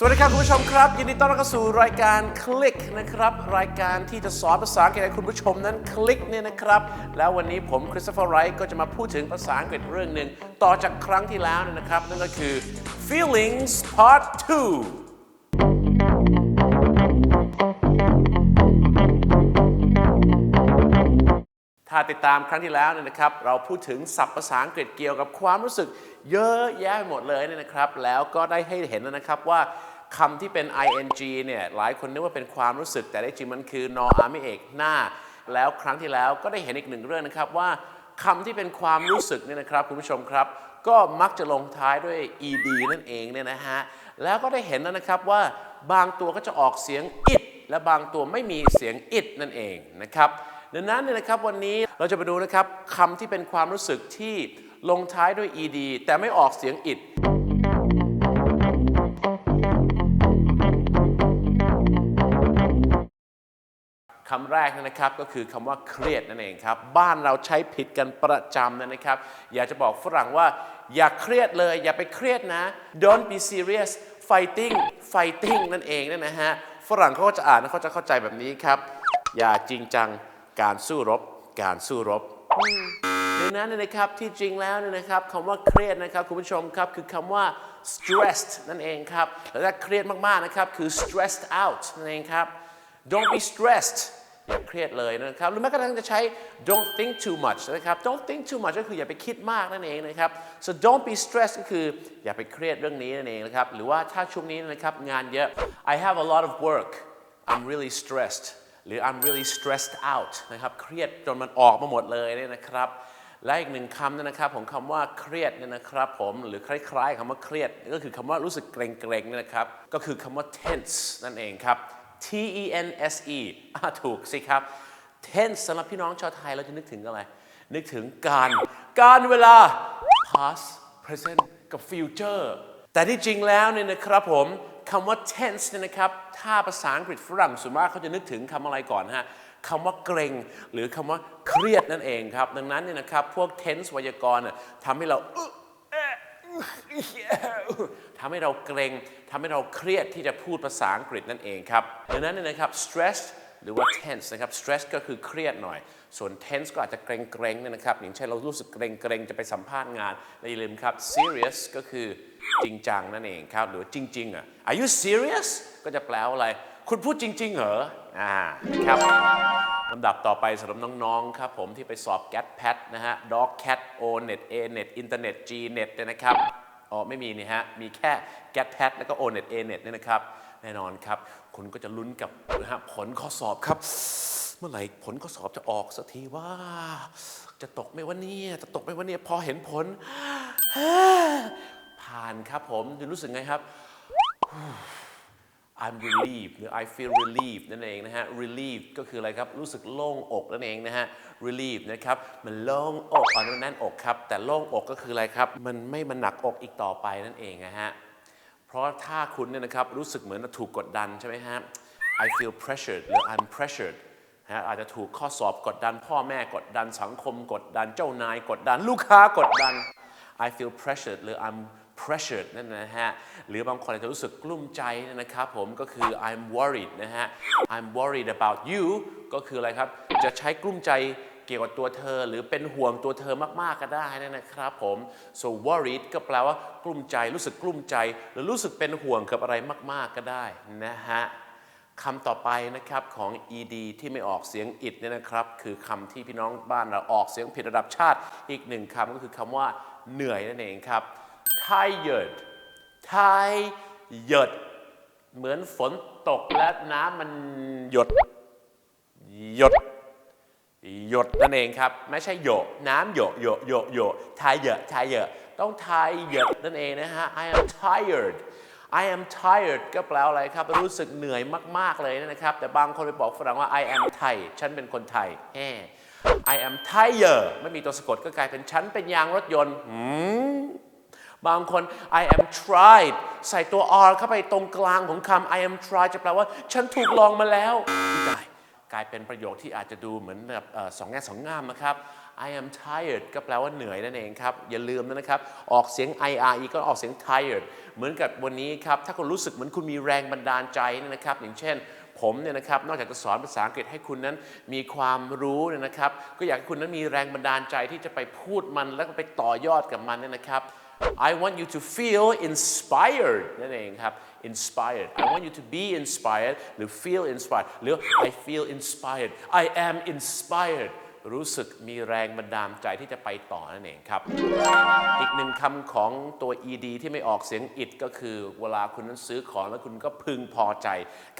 สวัสดีครับคุณผู้ชมครับ ยินดีต้อนรับเข้าสู่รายการคลิกนะครับ รายการที่จะสอนภาษาอังกฤษให้คุณผู้ชมนั้นคลิกเนี่ยนะครับ แล้ววันนี้ผมคริสโตเฟอร์ไรท์ก็จะมาพูดถึงภาษาอังกฤษเรื่องหนึ่งต่อจากครั้งที่แล้วนะครับ นั่นก็คือ feelings part 2ถ้าติดตามครั้งที่แล้วเนี่ยนะครับ เราพูดถึงศัพท์ภาษาอังกฤษเกี่ยวกับความรู้สึก เยอะแยะไปหมดเลยเนี่ยนะครับ แล้วก็ได้ให้เห็นนะครับว่า คำที่เป็น ing เนี่ยหลายคนนึกว่าเป็นความรู้สึก แต่ได้จริงมันคือนออาไม่เอกหน้า แล้วครั้งที่แล้วก็ได้เห็นอีกหนึ่งเรื่องนะครับว่าคำที่เป็นความรู้สึกเนี่ยนะครับคุณผู้ชมครับ ก็มักจะลงท้ายด้วย ed นั่นเองเนี่ยนะฮะแล้วก็ได้เห็นแล้วนะครับว่าบางตัวก็จะออกเสียง it และบางตัวไม่มีเสียง it นั่นเองนะครับดังนั้นเนี่ยนะครับวันนี้เราจะไปดูนะครับคำที่เป็นความรู้สึกที่ลงท้ายด้วย ed แต่ไม่ออกเสียง it คำแรกนะครับก็คือคำว่าเครียดนั่นเองครับ บ้านเราใช้ผิดกันประจำนะครับ อยากจะบอกฝรั่งว่า อย่าเครียดเลย อย่าไปเครียดนะ don't be serious fighting fighting นั่นเองเนี่ยนะฮะฝรั่งเขาก็จะอ่านแล้วเขาจะเข้าใจแบบนี้ครับ อย่าจริงจังการสู้รบ การสู้รบดังนั้นเนยนะครับที่จริงแล้วเนี่ยนะครับคำว่าเครียดนะครับคุณผู้ชมครับคือคำว่า stressed นั่นเองครับแล้วถ้าเครียดมากๆนะครับคือ stressed out นั่นเองครับ don't be stressed อย่าเครียดเลยนะครับหรือแม้กระทั่งจะใช้ don't think too much นะครับ don't think too much ก็คืออย่าไปคิดมากนั่นเองนะครับ so don't be stressed ก็คืออย่าไปเครียดเรื่องนี้นั่นเองนะครับหรือว่าถ้าช่วงนี้นะครับงานเยอะ I have a lot of work I'm really stressed หรือ I'm really stressed out นะครับเครียดจนมันออกมาหมดเลยเนี่ยนะครับและอีกหนึ่งคำนะครับของคำว่าเครียดเนี่ยนะครับผมหรือคล้ายๆคำว่าเครียดก็คือคำว่ารู้สึกเกรงๆนี่นะครับก็คือคำว่า tense นั่นเองครับ T E N S E ถูกสิครับ tense สำหรับพี่น้องชาวไทยเราจะนึกถึงอะไร นึกถึงการการเวลา past present กับ future แต่ที่จริงแล้วเนี่ยนะครับผมคำว่า tense เนี่ยนะครับ ถ้าภาษาอังกฤษฝรั่งส่วนมากเขาจะนึกถึงคำอะไรก่อนฮะคำว่าเกรงหรือคำว่าเครียดนั่นเองครับ ดังนั้นเนี่ยนะครับ พวก tense ไวยากรณ์ทำให้เราอึ๊ะเอ๊ะอึ๊ะ ทำให้เราเกรงทำให้เราเครียดที่จะพูดภาษาอังกฤษนั่นเองครับดังนั้นนะครับ stress หรือว่า tense นะครับ stress ก็คือเครียดหน่อย ส่วน tense ก็อาจจะเกรงๆเนี่ยนะครับ อย่างเช่นเรารู้สึกเกรงๆจะไปสัมภาษณ์งานอย่าลืมครับ serious ก็คือจริงจังนั่นเองครับ หรือจริง ๆ อะ are you serious ก็จะแปลว่าอะไร คุณพูดจริง ๆ เหรอ อ่า ครับ ลำดับต่อไปสำหรับน้องๆครับผมที่ไปสอบ GAT PAT นะฮะ Dog Cat O Net A Net Internet G Net เนี่ยนะครับอ๋อไม่มีนี่ฮะ มีแค่ GAT PAT แล้วก็ O Net A Net เนี่ยนะครับ แน่นอนครับ คุณก็จะลุ้นกับนะฮะผลข้อสอบครับ เมื่อไหร่ผลข้อสอบจะออกสักทีว่า จะตกไหมวันนี้จะตกไหมวันนี้พอเห็นผล ผ่านครับผมจะรู้สึกไงครับ I'm relieved หรือ I feel relieved นั่นเองนะฮะ relieved ก็คืออะไรครับ รู้สึกโล่งอกนั่นเองนะฮะ relieved นะครับ มันโล่งอกอ่อนแน่นอกครับ แต่โล่งอกก็คืออะไรครับ มันไม่มันหนักอกอีกต่อไปนั่นเองนะฮะ เพราะถ้าคุณเนี่ยนะครับ รู้สึกเหมือนถูกกดดันใช่ไหมฮะ I feel pressured หรือ I'm pressured นะฮะอาจจะถูกข้อสอบกดดัน พ่อแม่กดดันสังคมกดดันเจ้านายกดดันลูกค้ากดดัน I feel pressured หรือ I'm pressured นั่นนะฮะ หรือบางคนอาจจะรู้สึกกลุ้มใจนะครับผมก็คือ I'm worried นะฮะ I'm worried about you ก็คืออะไรครับ จะใช้กลุ้มใจเกี่ยวกับตัวเธอ หรือเป็นห่วงตัวเธอมาก ๆ ก็ได้นะครับผม so worried ก็แปลว่ากลุ้มใจรู้สึกกลุ้มใจ หรือรู้สึกเป็นห่วงกับอะไรมาก ๆ ก็ได้นะฮะคำต่อไปนะครับของ ed ที่ไม่ออกเสียง it เนี่ยนะครับ คือคำที่พี่น้องบ้านเราออกเสียงผิดระดับชาติ อีกหนึ่งคำก็คือคำว่าเหนื่อยนั่นเองครับ tired tired เหมือนฝนตกและน้ำมันหยด หยด หยดนั่นเองครับ ไม่ใช่หยดน้ำหยดหยดหยดหยด tired tired ต้อง tired นั่นเองนะฮะ I am tired I am tired ก็แปลว่าอะไรครับ รู้สึกเหนื่อยมาก ๆ เลยนะครับ แต่บางคนไปบอกฝรั่งว่า I am Thai ฉันเป็นคนไทยแหม I am tired ไม่มีตัวสะกดก็กลายเป็นฉันเป็นยางรถยนต์ บางคน I am tried ใส่ตัว r เข้าไปตรงกลางของคำ I am tried จะแปลว่า ฉันถูกลองมาแล้วตายกลายเป็นประโยคที่อาจจะดูเหมือนแบบสองแง่สองงามนะครับ I am tired ก็แปลว่าเหนื่อยนั่นเองครับ อย่าลืมนะครับ ออกเสียง ire ก็ออกเสียง tired เหมือนกับวันนี้ครับ ถ้าคุณรู้สึกเหมือนคุณมีแรงบันดาลใจนี่ยนะครับ อย่างเช่นผมเนี่ยนะครับนอกจากจะสอนภาษาอังกฤษให้คุณนั้นมีความรู้เนี่ยนะครับ ก็อยากให้คุณนั้นมีแรงบันดาลใจที่จะไปพูดมันแล้วก็ไปต่อยอดกับมันเนี่ยนะครับ I want you to feel inspired นั่นเองครับ inspired I want you to be inspired หรือ feel inspired หรือ I feel inspired I am inspired รู้สึกมีแรงบันดาลใจที่จะไปต่อนั่นเองครับ อีกหนึ่งคำของตัว ed ที่ไม่ออกเสียง it ก็คือ เวลาคุณนั้นซื้อของแล้วคุณก็พึงพอใจ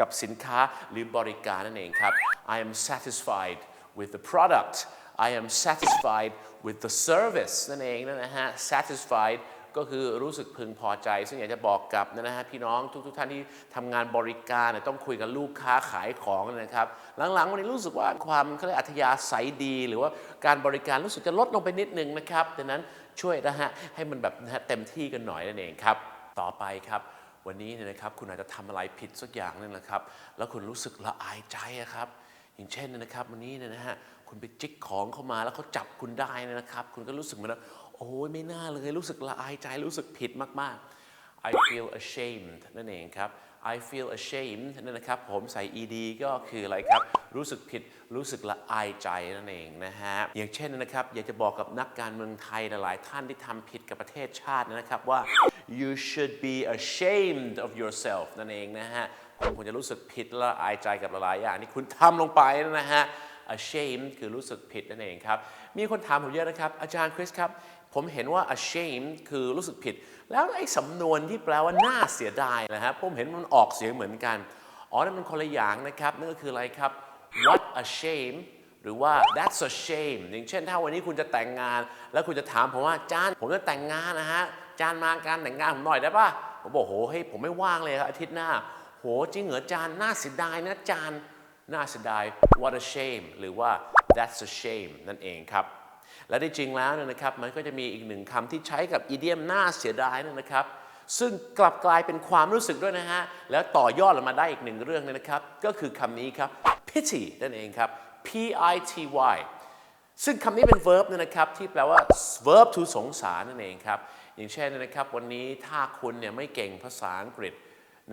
กับสินค้าหรือบริการนั่นเองครับ I am satisfied with the product I am satisfied with the service นั่นเองนะฮะ satisfied ก็คือรู้สึกพึงพอใจ ซึ่งอยากจะบอกกับนะฮะพี่น้องทุก ๆทท่านที่ทำงานบริการต้องคุยกับลูกค้าขายของนะครับ หลังๆ วันนี้รู้สึกว่าความเขาเรียกอัธยาศัยดี หรือว่าการบริการรู้สึกจะลดลงไปนิดนึงนะครับดังนั้นช่วยนะฮะให้มันแบบนะฮะเต็มที่กันหน่อยนั่นเองครับ ต่อไปครับวันนี้เนี่ยนะครับคุณอาจจะทำอะไรผิดสักอย่างนึงนะครับ แล้วคุณรู้สึกละอายใจครับ อย่างเช่นนะครับ วันนี้เนี่ยนะฮะ คุณไปจิกของเข้ามาแล้วเขาจับคุณได้นะครับ คุณก็รู้สึกเหมือนว่าโอ้ยไม่น่าเลยรู้สึกละอายใจรู้สึกผิดมากๆ I feel ashamed นั่นเองครับ I feel ashamed นั่นนะครับผมใส่ ed ก็คืออะไรครับ รู้สึกผิดรู้สึกละอายใจนั่นเองนะฮะ อย่างเช่นนะครับ อยากจะบอกกับนักการเมืองไทยหลายท่านที่ทำผิดกับประเทศชาตินะครับว่า you should be ashamed of yourself นั่นเองนะฮะคุณควรจะรู้สึกผิดละอายใจกับหลายๆอย่างที่คุณทำลงไปนะฮะ ashamed คือรู้สึกผิดนั่นเองครับ มีคนถามผมเยอะนะครับ อาจารย์คริสครับ ผมเห็นว่า ashamed คือรู้สึกผิด แล้วไอ้สำนวนที่แปลว่าน่าเสียดายนะฮะผมเห็นมันออกเสียงเหมือนกัน อ๋อ นั่นมันคนละอย่างนะครับ นั่นก็คืออะไรครับ what a shame หรือว่า that's a shame อย่างเช่น ถ้าวันนี้คุณจะแต่งงาน แล้วคุณจะถามผมว่าจานผมจะแต่งงานนะฮะจานมาการแต่งงานผมหน่อยได้ปะผมบอกโหเฮ้ยผมไม่ว่างเลยครับอาทิตย์หน้า โหจริงเหรอจานน่าเสียดายนะจาน น่าเสียดาย what a shame หรือว่า that's a shame นั่นเองครับ และที่จริงแล้วนะครับ มันก็จะมีอีกหนึ่งคำที่ใช้กับอีเดียมน่าเสียดายนั่นนะครับ ซึ่งกลับกลายเป็นความรู้สึกด้วยนะฮะ แล้วต่อยอดออกมาได้อีกหนึ่งเรื่องนะครับ ก็คือคำนี้ครับ pity นั่นเองครับ P I T Y ซึ่งคำนี้เป็น verb เนี่ยนะครับที่แปลว่า verb to สงสารนั่นเองครับ อย่างเช่นนะครับ วันนี้ถ้าคุณเนี่ยไม่เก่งภาษาอังกฤษ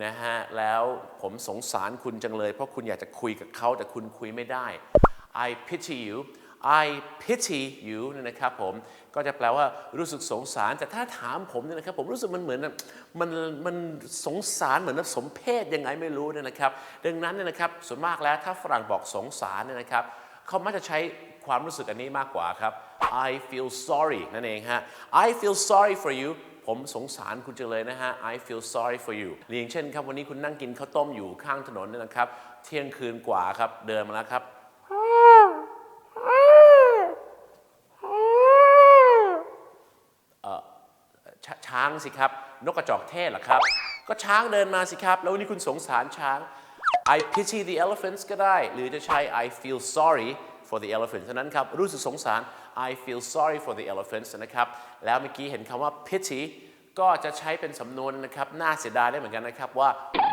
นะฮะแล้วผมสงสารคุณจังเลย เพราะคุณอยากจะคุยกับเขาแต่คุณคุยไม่ได้ I pity you I pity you เนี่ยนะครับผมก็จะแปลว่ารู้สึกสงสาร แต่ถ้าถามผมเนี่ยนะครับผมรู้สึกมันเหมือนมันมันสงสารเหมือนสมเพศยังไงไม่รู้เนี่ยนะครับ ดังนั้นเนี่ยนะครับส่วนมากแล้วถ้าฝรั่งบอกสงสารเนี่ยนะครับเขามักจะใช้ความรู้สึกอันนี้มากกว่าครับ I feel sorry นั่นเองฮะ I feel sorry for you ผมสงสารคุณจังเลยนะฮะ I feel sorry for you หรือย่างเช่นครับ วันนี้คุณนั่งกินข้าวต้มอยู่ข้างถนนเนี่ยนะครับ เที่ยงคืนกว่าครับ เดินมาแล้วครับชช้างสิครับ นกกระจอกเทศเหรอครับ ก็ช้างเดินมาสิครับ แล้ววันนี้คุณสงสารช้าง I pity the elephants ก็ได้ หรือจะใช้ I feel sorry for the elephants ฉะนั้นครับ รู้สึกสงสาร I feel sorry for the elephants นะครับ แล้วเมื่อกี้เห็นคำว่า pity ก็จะใช้เป็นสำนวนนะครับน่าเสียดายได้เหมือนกันนะครับว่า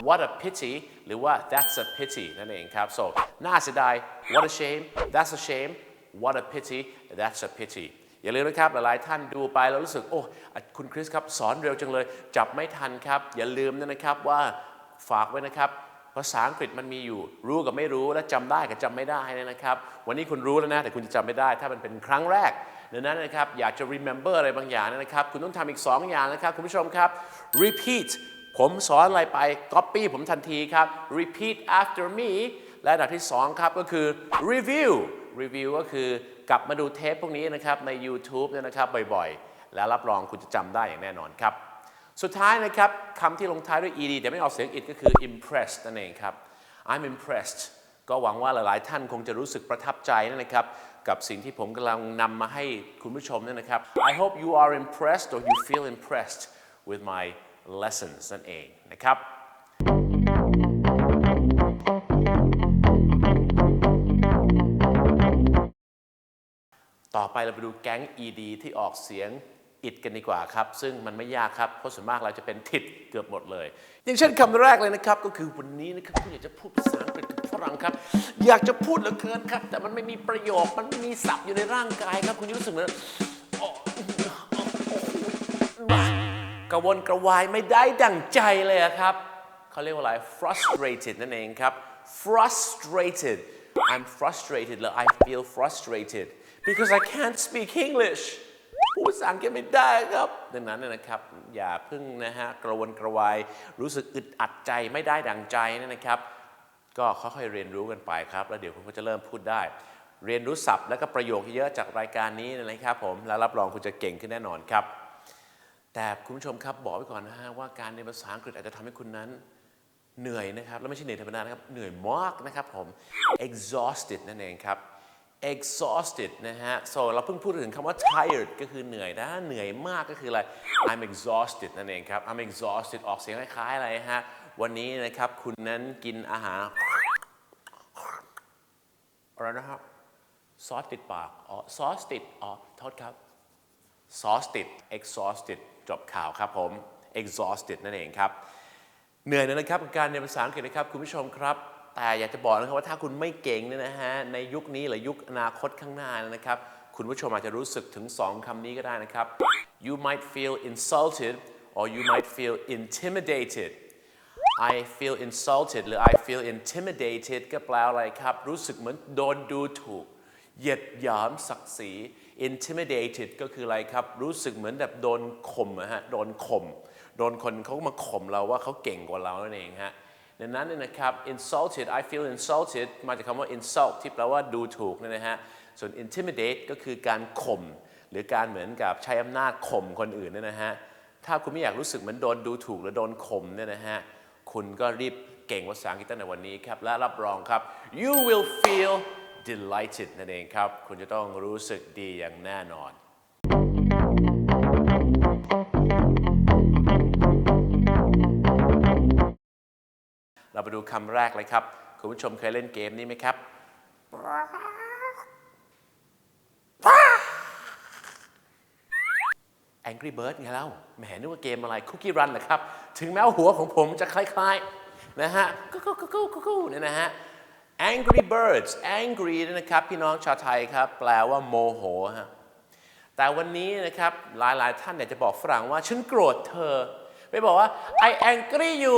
what a pity หรือว่า that's a pity นั่นเองครับ so น่าเสียดาย what a shame that's a shame what a pity that's a pity อย่าลืมนะครับหลายๆท่านดูไปแล้วรู้สึก โอ้คุณคริสครับ สอนเร็วจังเลย จับไม่ทันครับ อย่าลืมนะครับว่าฝากไว้นะครับ ภาษาอังกฤษมันมีอยู่ รู้กับไม่รู้และจำได้กับจำไม่ได้นะครับ วันนี้คุณรู้แล้วนะ แต่คุณจะจำไม่ได้ ถ้ามันเป็นครั้งแรก ดังนั้นนะครับอยากจะ remember อะไรบางอย่างนะครับ คุณต้องทำอีก 2 อย่างนะครับ คุณผู้ชมครับ repeat ผมสอนอะไรไป copy ผมทันทีครับ repeat after me และอันดับที่ 2 ครับก็คือ review review ก็คือกลับมาดูเทปพวกนี้นะครับใน YouTube เนี่ยนะครับบ่อยๆ แล้วรับรองคุณจะจำได้อย่างแน่นอนครับ สุดท้ายนะครับคำที่ลงท้ายด้วย ed แต่ไม่ออกเสียง it ก็คือ impressed นั่นเองครับ I'm impressed ก็หวังว่าหลายๆ ท่านคงจะรู้สึกประทับใจนะครับ กับสิ่งที่ผมกำลังนำมาให้คุณผู้ชมเนี่ยนะครับ I hope you are impressed or you feel impressed with my lessons นั่นเองนะครับ ต่อไปเราไปดูแก๊ง ed ที่ออกเสียง it กันดีกว่าครับ ซึ่งมันไม่ยากครับ เพราะส่วนมากเราจะเป็นทิดเกือบหมดเลย อย่างเช่นคำแรกเลยนะครับ ก็คือวันนี้นะครับคุณอยากจะพูดภาษาอังกฤษกับ รั่งครับ อยากจะพูดเหลือเกินครับ แต่มันไม่มีประโยคมันไม่มีศัพท์อยู่ในร่างกายครับ คุณรู้สึกเหมือนกระวนกระวายไม่ได้ดั่งใจเลยครับเขาเรียกว่าอะไร frustrated นั่นเองครับ frustrated I'm frustrated หรือ I feel frustrated because I can't speak English พูดภาษาอังกฤษไม่ได้ครับ ดังนั้นนะครับ อย่าพิ่งนะฮะ กระวนกระวาย รู้สึกอึดอัดใจไม่ได้ดั่งใจนะครับ ก็ค่อยๆเรียนรู้กันไปครับ แล้วเดี๋ยวคุณก็จะเริ่มพูดได้ เรียนรู้ศัพท์และก็ประโยคเยอะจากรายการนี้นะครับผมแล้วรับรองคุณจะเก่งขึ้นแน่นอนครับ แต่คุณผู้ชมครับบอกไว้ก่อนนะฮะว่าการเรียนภาษาอังกฤษอาจจะทำให้คุณนั้นเหนื่อยนะครับ แล้วไม่ใช่เหนื่อยธรรมดานะครับ เหนื่อยมากนะครับผม exhausted นั่นเองครับ exhausted นะฮะ so เราเพิ่งพูดถึงคำว่า tired ก็คือเหนื่อยนะ เหนื่อยมากก็คืออะไร I'm exhausted นั่นเองครับ I'm exhausted ออกเสียงคล้ายๆอะไรฮะ วันนี้นะครับคุณนั้นกินอาหารอะไรนะครับซอสติดปากอ๋อซอสติดอ๋อโทษครับซอสติด exhausted จบข่าวครับผม exhausted นั่นเองครับ เหนื่อยนะครับการเรียนภาษาอังกฤษนะครับคุณผู้ชมครับแต่อยากจะบอกนะครับว่าถ้าคุณไม่เก่งเนี่ยนะฮะในยุคนี้หรือยุคอนาคตข้างหน้านะครับ คุณผู้ชมอาจจะรู้สึกถึงสองคำนี้ก็ได้นะครับ you might feel insulted or you might feel intimidated I feel insulted หรือ I feel intimidated ก็แปลอะไรครับ รู้สึกเหมือนโดนดูถูก เหยียดหยามศักดิ์ศรี intimidated ก็คืออะไรครับ รู้สึกเหมือนแบบโดนข่มนะฮะ โดนข่ม โดนคนเขามาข่มเราว่าเขาเก่งกว่าเรานั่นเองฮะดังนั้นนี่นะครับ insulted I feel insulted มาจากคำว่า insult ที่แปลว่าดูถูกนะฮะ ส่วน intimidate ก็คือการข่ม หรือการเหมือนกับใช้อำนาจข่มคนอื่นนะฮะ ถ้าคุณไม่อยากรู้สึกเหมือนโดนดูถูกหรือโดนข่มเนี่ยนะฮะ คุณก็รีบเก่งภาษาอังกฤษตั้งแต่วันนี้ครับ และรับรองครับ you will feel delighted นั่นเองครับ คุณจะต้องรู้สึกดีอย่างแน่นอน เราไปดูคำแรกเลยครับ คุณผู้ชมเคยเล่นเกมนี้ไหมครับ Angry Bird ไงเล่าแหมนึกว่าเกมอะไร Cookie Run นะครับ ถึงแม้ว่าหัวของผมจะคล้ายๆนะฮะกุ๊กกุ๊กกุ๊กกุ๊กกุ๊กเนี่ยนะฮะ Angry Birds Angry นะครับ พี่น้องชาวไทยครับ แปลว่าโมโหฮะแต่วันนี้นะครับหลายๆ ท่านเนี่ยจะบอกฝรั่งว่า ฉันโกรธเธอไปบอกว่า I angry you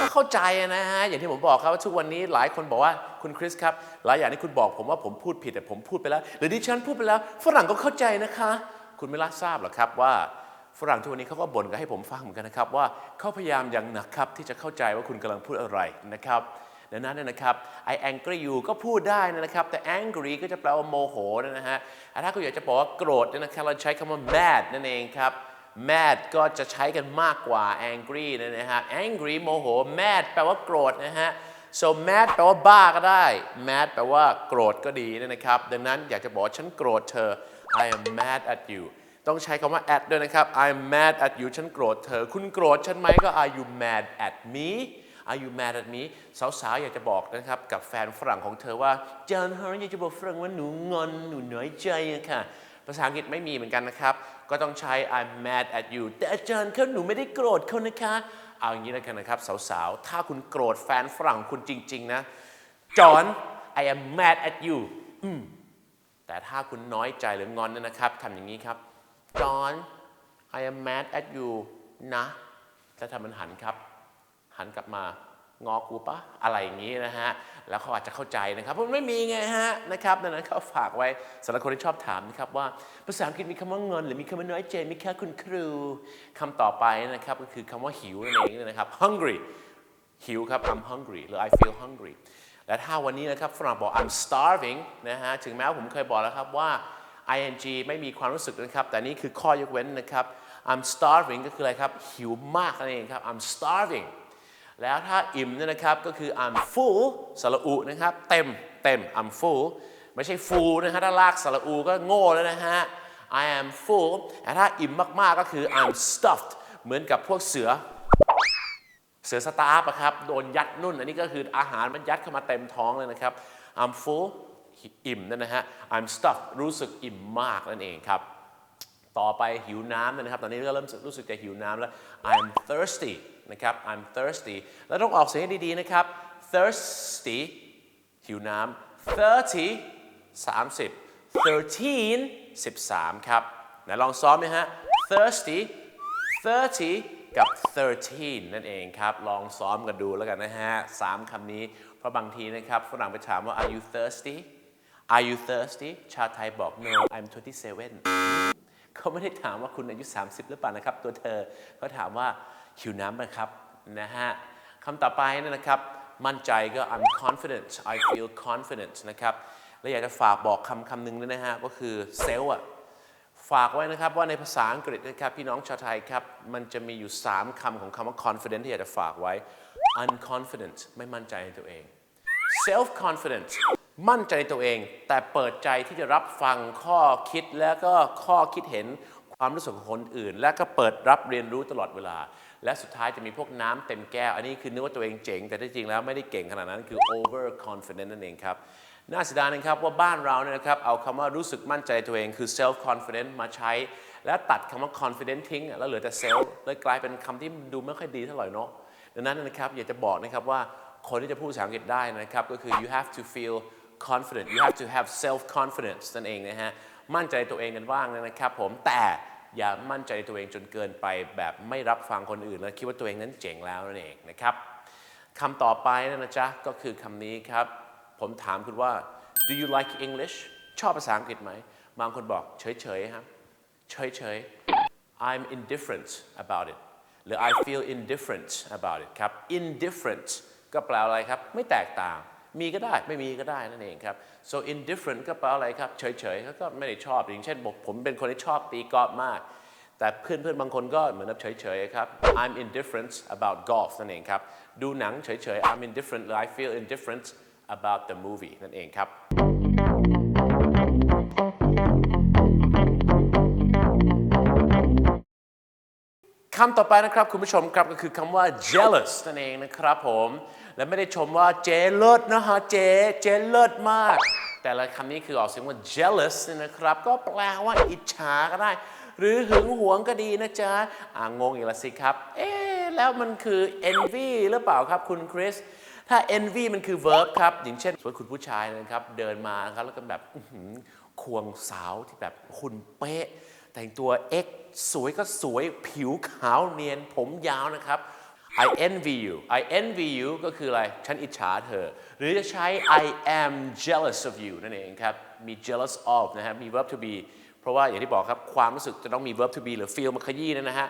ก็เข้าใจนะฮะ อย่างที่ผมบอกครับว่าทุกวันนี้หลายคนบอกว่าคุณคริสครับ หลายอย่างที่คุณบอกผมว่าผมพูดผิดแต่ผมพูดไปแล้ว หรือดิฉันพูดไปแล้ว ฝรั่งก็เข้าใจนะคะ คุณไม่รับทราบหรอกครับว่าฝรั่งทุกวันนี้เขาก็บ่นกันให้ผมฟังเหมือนกันนะครับ ว่าเขาพยายามอย่างหนักครับที่จะเข้าใจว่าคุณกำลังพูดอะไรนะครับดังนั้นเนยนะครับ I angry you ก็พูดได้นะครับ แต่ angry ก็จะแปลว่าโมโหนะฮะถ้าคุณอยากจะบอกว่าโกรธเนี่ยนะครับเราใช้คำว่า mad นั่นเองครับ mad ก็จะใช้กันมากกว่า angry นะฮะ angry โมโห mad แปลว่าโกรธนะฮะ so mad แปลว่าบ้าก็ได้ mad แปลว่าโกรธก็ดีนะครับ ดังนั้นอยากจะบอกฉันโกรธเธอ I am mad at you ต้องใช้คำว่า at ด้วยนะครับ I am mad at you ฉันโกรธเธอ คุณโกรธฉันไหมก็ are you mad at me Are you mad at me สาวๆ อยากจะบอกนะครับ กับแฟนฝรั่งของเธอว่าจานฮาร์อยากจะบอกฝรั่งว่าหนูงอนหนูน้อยใจอะค่ะ ภาษาอังกฤษไม่มีเหมือนกันนะครับ ก็ต้องใช้ I'm mad at you แต่อาจารย์ครับหนูไม่ได้โกรธเขานะคะ เอาอย่างนี้แล้วกันนะครับสาวๆ ถ้าคุณโกรธแฟนฝรั่งคุณจริง ๆ นะจอห์น I am mad at you อืมแต่ถ้าคุณน้อยใจหรืองอนเนยนะครับทำอย่างนี้ครับจอห์น I am mad at you นะแล้วทำมันหันครับ หันกลับมา งอกูปะอะไรอย่างนี้นะฮะ แล้วเขาอาจจะเข้าใจนะครับเพราะมันไม่มีไงฮะนะครับดังนั้นเขาฝากไว้สำหรับคนที่ชอบถามนะครับว่าภาษาอังกฤษมีคำว่าเงิน หรือมีคำว่าน้อยใจไหมคะคุณครูคำต่อไปนะครับก็คือคำว่าหิวนั่นเองนะครับ hungry หิวครับ I'm hungry หรือ I feel hungry และถ้าวันนี้นะครับฝรั่งบอก I'm starving นะฮะถึงแม้ว่าผมเคยบอกแล้วครับว่า ing ไม่มีความรู้สึกนะครับ แต่นี่คือข้อยกเว้นนะครับ I'm starving ก็คืออะไรครับหิวมากนั่นเองครับ I'm starving แล้วถ้าอิ่มเนี่ยนะครับก็คือ I'm full สระอุนะครับ เต็มเต็ม I'm full ไม่ใช่ full นะฮะถ้าลากสระอูก็โง่แล้วนะฮะ I am full แต่ถ้าอิ่มมากๆก็คือ I'm stuffed เหมือนกับพวกเสือ เสือสตาร์ฟอะครับ โดนยัดนุ่น อันนี้ก็คืออาหารมันยัดเข้ามาเต็มท้องเลยนะครับ I'm full อิ่มนั่นนะฮะ I'm stuffed รู้สึกอิ่มมากนั่นเองครับ ต่อไปหิวน้ำนะครับ ตอนนี้ก็เริ่มรู้สึกจะหิวน้ำแล้ว I'm thirsty นะครับ I'm thirsty แล้วต้องออกเสียงให้ดีๆนะครับ thirsty หิวน้ำ30 30 13 13 ครับไหนลองซ้อมไหมฮะ thirsty 30กับ13นั่นเองครับ ลองซ้อมกันดูแล้วกันนะฮะสามคำนี้ เพราะบางทีนะครับฝรั่งไปถามว่า are you thirsty are you thirsty ชาวไทยบอก no I'm 27 เขาไม่ได้ถามว่าคุณอายุ 30 หรือเปล่านะครับ ตัวเธอเขาถามว่า หิวน้ำไหมครับนะฮะคำต่อไปนยนะครับ มั่นใจก็ I'm confident I feel confident นะครับ และอยากจะฝากบอกคำคำหนึ่งด้วยนะฮะ ก็คือเซลล์อะฝากไว้นะครับว่าในภาษาอังกฤษนะครับ พี่น้องชาวไทยครับ มันจะมีอยู่ 3คำของคำว่า confident ที่อยากจะฝากไว้ unconfident ไม่มั่นใจในตัวเอง self confidence มั่นใจในตัวเอง แต่เปิดใจที่จะรับฟังข้อคิดแล้วก็ข้อคิดเห็นความรู้สึกของคนอื่น และก็เปิดรับเรียนรู้ตลอดเวลา และสุดท้ายจะมีพวกน้ำเต็มแก้ว อันนี้คือนึกว่าตัวเองเจ๋ง แต่ที่จริงแล้วไม่ได้เก่งขนาดนั้นคือ over confident นั่นเองครับน่าเสียดายนะครับว่าบ้านเราเนี่ยนะครับเอาคำว่ารู้สึกมั่นใจตัวเองคือ self confident มาใช้ แล้วตัดคำว่า confident ทิ้ง แล้วเหลือแต่ self เลยกลายเป็นคำที่ดูไม่ค่อยดีเท่าไหร่เนาะดังนั้นนะครับอยากจะบอกนะครับว่าคนที่จะพูดภาษาอังกฤษได้นะครับก็คือ you have to feel confident you have to have self confidence นั่นเองนะฮะมั่นใจตัวเองกันบ้างนะครับผมแต่ อย่ามั่นใจในตัวเองจนเกินไป แบบไม่รับฟังคนอื่น แล้วคิดว่าตัวเองนั้นเจ๋งแล้วนั่นเองนะครับคำต่อไปนะจ๊ะก็คือคำนี้ครับ ผมถามคุณว่า do you like English ชอบภาษาอังกฤษไหม บางคนบอกเฉยๆครับเฉยๆ I'm indifferent about it หรือ I feel indifferent about it ครับ indifferent ก็แปลอะไรครับ ไม่แตกต่าง มีก็ได้ไม่มีก็ได้นั่นเองครับ so indifferent ก็แปลอะไรครับเฉยๆเขาก็ไม่ได้ชอบอย่างเช่นบอกผมเป็นคนที่ชอบตีกอล์ฟมาก แต่เพื่อนๆบางคนก็เหมือนแบบเฉยๆครับ I'm indifferent about golf นั่นเองครับดูหนังเฉยๆ I'm indifferent หรือ I feel indifferent about the movie นั่นเองครับ คำต่อไปนะครับคุณผู้ชมครับก็คือคำว่า jealous นั่นเองนะครับผม และไม่ได้ชมว่าเจเลิศนะฮะเจเจเลิศมาก แต่ละคำนี้คือออกเสียงว่า jealous นะครับ ก็แปลว่าอิจฉาก็ได้ หรือหึงหวงก็ดีนะจ๊ะอ่างงอีกแล้วสิครับ เอ๊แล้วมันคือ envy หรือเปล่าครับคุณคริสถ้า envy มันคือ verb ครับ อย่างเช่นสมมติคุณผู้ชายนะครับ เดินมาครับแล้วก็แบบควงสาวที่แบบคุณเป๊ะ แต่งตัว X สวยก็สวยผิวขาวเนียนผมยาวนะครับ I envy you I envy you ก็คืออะไร ฉันอิจฉาเธอ หรือจะใช้ I am jealous of you นั่นเองครับ มี jealous of นะครับมี verb to be เพราะว่าอย่างที่บอกครับ ความรู้สึกจะต้องมี verb to be หรือ feel มาขยี้นะฮะ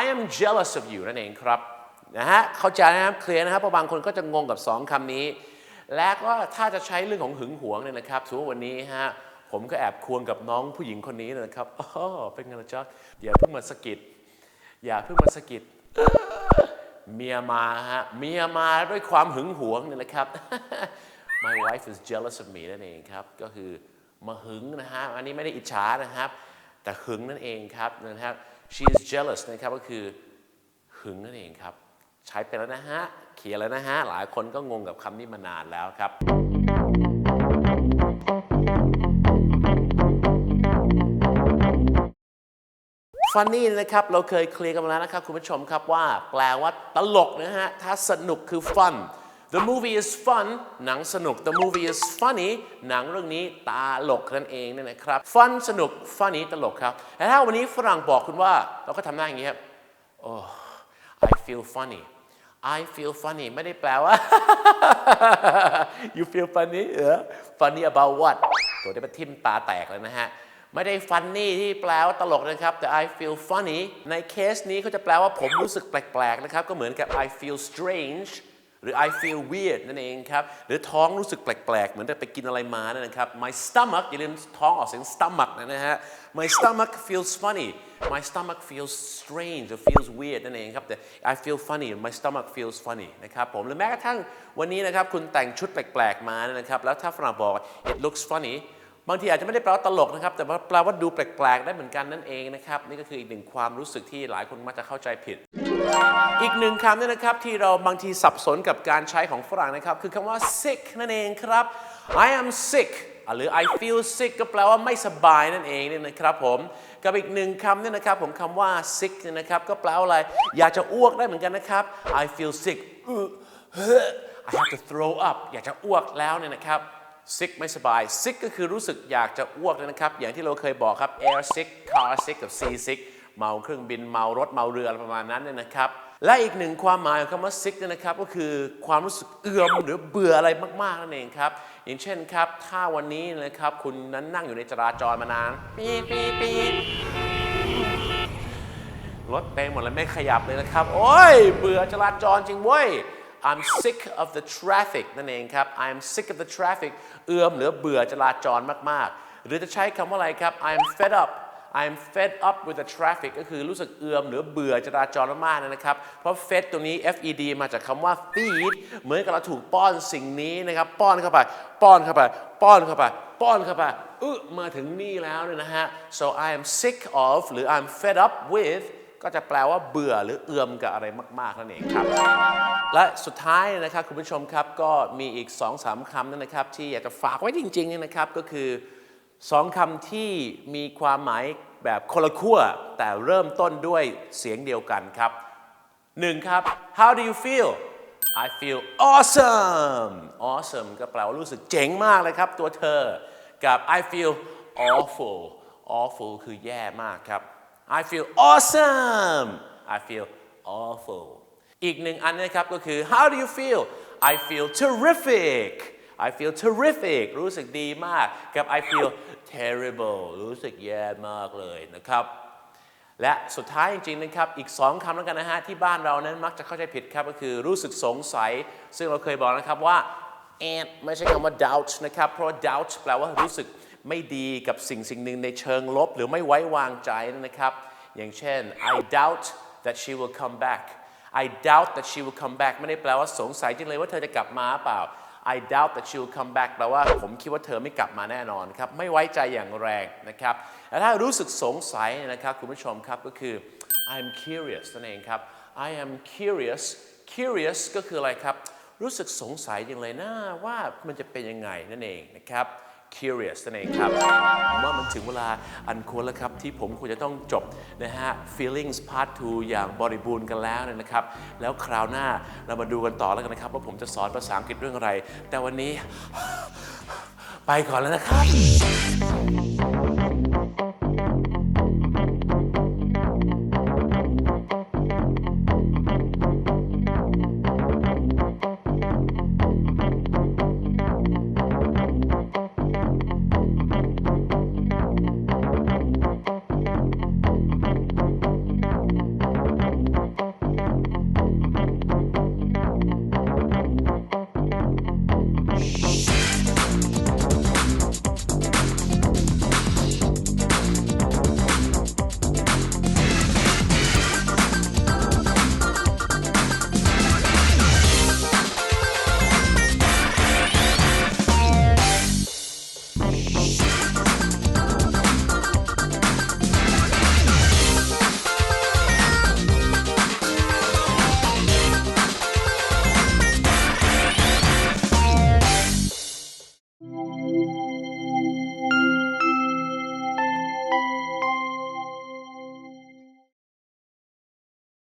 I am jealous of you นั่นเองครับ นะฮะ เข้าใจนะครับ เคลียร์นะครับ เพราะบางคนก็จะงงกับ 2คำนี้ และก็ถ้าจะใช้เรื่องของหึงหวงเนี่ยนะครับสมมติวันนี้ฮะ ผมก็แอบควงกับน้องผู้หญิงคนนี้นะครับอ๋อเป็นไงล่ะจ๊ะอย่าเพิ่งมาสะกิด อย่าเพิ่งมาสะกิด เมียมาฮะ เมียมาด้วยความหึงหวงนี่ยนะครับ My wife is jealous of me นั่นเองครับ ก็คือมาหึงนะฮะ อันนี้ไม่ได้อิจฉานะครับ แต่หึงนั่นเองครับนะครับ she is jealous นะครับก็คือหึงนั่นเองครับ ใช้ไปแล้วนะฮะ เขียนแล้วนะฮะ หลายคนก็งงกับคำนี้มานานแล้วครับ ฟันนี่นะครับ เราเคยเคลียร์กันมาแล้วนะครับ คุณผู้ชมครับว่า แปลว่าตลกนะฮะ ถ้าสนุกคือ fun the movie is fun หนังสนุก the movie is funny หนังเรื่องนี้ตลกนั่นเองเนี่ยนะครับ fun สนุก funny ตลกครับแต่ถ้าวันนี้ฝรั่งบอกคุณว่า เราก็ทำหน้าอย่างนี้ครับ oh I feel funny I feel funny ไม่ได้แปลว่า you feel funny เออ funny about what ตัวได้มาทิ่มตาแตกเลยนะฮะ ไม่ได้ funny ที่แปลว่าตลกนะครับ แต่ I feel funny ในเคสนี้เขาจะแปลว่าผมรู้สึกแปลกๆนะครับ ก็เหมือนกับ I feel strange หรือ I feel weird นั่นเองครับ หรือท้องรู้สึกแปลกๆ เหมือนจะไปกินอะไรมานั่นนะครับ My stomach อย่าลืมท้องออกเสียง stomach นะฮะ My stomach feels funny My stomach feels strange or feels weird นั่นเองครับแต่ I feel funny My stomach feels funny นะครับผมหรือแม้กระทั่งวันนี้นะครับคุณแต่งชุดแปลกๆ มานะครับแล้วถ้าฝรั่งบอก it looks funny างทีอาจจะไม่ได้แปลว่าตลกนะครับ แต่ว่าแปลว่าดูแปลกๆ ได้เหมือนกันนั่นเองนะครับ นี่ก็คืออีกหนึ่งความรู้สึกที่หลายคนมักจะเข้าใจผิด อีกหนึ่งคำเนี่ยนะครับที่เราบางทีสับสนกับการใช้ของฝรั่งนะครับ คือคำว่า sick นั่นเองครับ I am sick หรือ I feel sick ก็แปลว่าไม่สบายนั่นเองเนี่ยนะครับผม กับอีกหนึ่งคำเนี่ยนะครับผมคำว่า sick เนี่ยนะครับก็แปลว่าอะไร อยากจะอ้วกได้เหมือนกันนะครับ I feel sick I have to throw up อยากจะอ้วกแล้วเนี่ยนะครับ sick ไม่สบาย sick ก็คือรู้สึกอยากจะอ้วกเลยนะครับ อย่างที่เราเคยบอกครับ air sick car sick กับ sea sick เมาเครื่องบินเมารถเมาเรืออะไรประมาณนั้นเนี่ยนะครับ และอีกหนึ่งความหมายของคำว่า sick เนี่ยนะครับ ก็คือความรู้สึกเอื่อมหรือเบื่ออะไรมากๆนั่นเองครับ อย่างเช่นครับ ถ้าวันนี้นะครับคุณนั้นนั่งอยู่ในจราจรมานานปีดปีดปีดรถเต็มหมดเลยไม่ขยับเลยนะครับ โอ้ย เบื่อจราจรจริงเว้ย I'm sick of the traffic นั่นเองครับ I'm sick of the traffic เอื้อมหรือเบื่อจราจรมากๆ หรือจะใช้คำว่าอะไรครับ I'm fed up I'm fed up with the traffic ก็คือรู้สึกเอื้อมหรือเบื่อจราจรมากๆนะครับ เพราะ fed ตัวนี้ fed มาจากคำว่า feed เหมือนกับเราถูกป้อนสิ่งนี้นะครับ ป้อนเข้าไป ป้อนเข้าไป ป้อนเข้าไป ป้อนเข้าไปเอึมาถึงนี่แล้วเนี่ยนะฮะ so I am sick of หรือ I'm fed up with ก็จะแปลว่าเบื่อหรือเอื่อมกับอะไรมากๆนั่นเองครับ และสุดท้ายนะครับคุณผู้ชมครับก็มีอีก2อสามคำนั่นนะครับ ที่อยากจะฝากไว้จริงๆนี่นะครับก็คือสองคำที่มีความหมายแบบคนละขั้วแต่เริ่มต้นด้วยเสียงเดียวกันครับหนึ่งครับ how do you feel I feel awesome awesome ก็แปลว่ารู้สึกเจ๋งมากเลยครับตัวเธอ กับ I feel awful awful คือแย่มากครับ I feel awesome I feel awful อีกหนึ่งอันนะครับก็คือ how do you feel I feel terrific I feel terrific รู้สึกดีมากกับ I feel terrible รู้สึกแย่มากเลยนะครับ และสุดท้ายจริงๆนะครับ อีกสองคำแล้วกันนะฮะ ที่บ้านเรานั้นมักจะเข้าใจผิดครับ ก็คือรู้สึกสงสัย ซึ่งเราเคยบอกนะครับว่า and ไม่ใช่คำว่า doubt นะครับ เพราะ doubt แปลว่ารู้สึก ไม่ดีกับสิ่งสิ่งหนึ่งในเชิงลบ หรือไม่ไว้วางใจนะครับ อย่างเช่น I doubt that she will come back I doubt that she will come back ไม่ได้แปลว่าสงสัยจริงเลยว่าเธอจะกลับมาเปล่า I doubt that she will come back แปลว่าผมคิดว่าเธอไม่กลับมาแน่นอนครับ ไม่ไว้ใจอย่างแรงนะครับและถ้ารู้สึกสงสัยนะครับคุณผู้ชมครับก็คือ I'm curious นั่นเองครับ I am curious curious ก็คืออะไรครับ รู้สึกสงสัยจังเลยนะว่ามันจะเป็นยังไงนั่นเองนะครับ curious นั่นเองครับผมว่ามันถึงเวลาอันควรแล้วครับ ที่ผมควรจะต้องจบนะฮะ feelings part 2 อย่างบริบูรณ์กันแล้วเนี่ยนะครับ แล้วคราวหน้าเรามาดูกันต่อแล้วกันนะครับ ว่าผมจะสอนภาษาอังกฤษเรื่องอะไร แต่วันนี้ ไปก่อนแล้วนะครับ